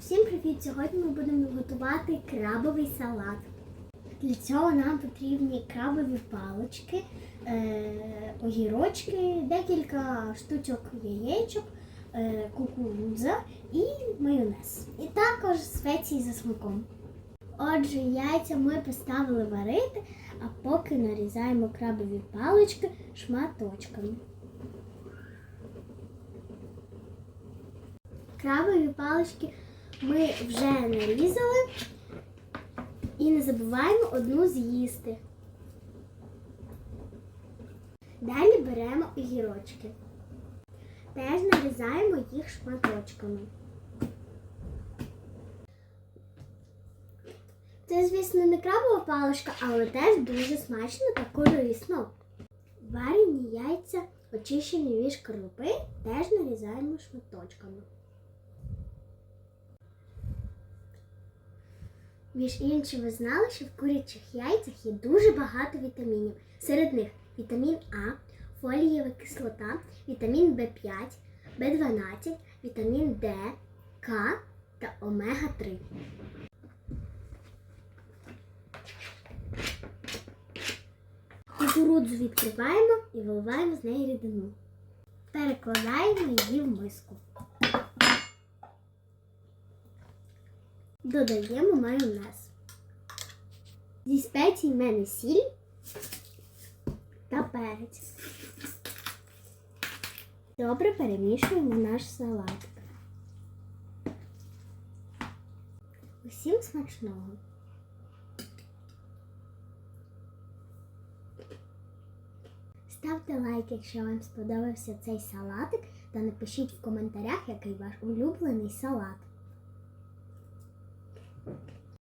Всім привіт! Сьогодні ми будемо готувати крабовий салат. Для цього нам потрібні крабові палички, е, огірочки, декілька штучок яєчок, е, кукурудза і майонез. І також спеції за смаком. Отже, яйця ми поставили варити, а поки нарізаємо крабові палички шматочками. Крабові палички ми вже нарізали і не забуваємо одну з'їсти. Далі беремо огірочки. Теж нарізаємо їх шматочками. Це, звісно, не крабова паличка, але теж дуже смачно та корисно. Варені яйця, очищені від шкарлупи, теж нарізаємо шматочками. Між іншим, ви знали, що в курячих яйцях є дуже багато вітамінів. Серед них вітамін А, фолієва кислота, вітамін В5, В12, вітамін Д, К та омега-3. Кукурудзу відкриваємо і виливаємо з неї рідину. Перекладаємо її в миску. Додаємо майонез. Зі спецій в мене сіль та перець. Добре перемішуємо наш салат. Усім смачного! Ставте лайк, якщо вам сподобався цей салатик, та напишіть в коментарях, який ваш улюблений салат. Thank you.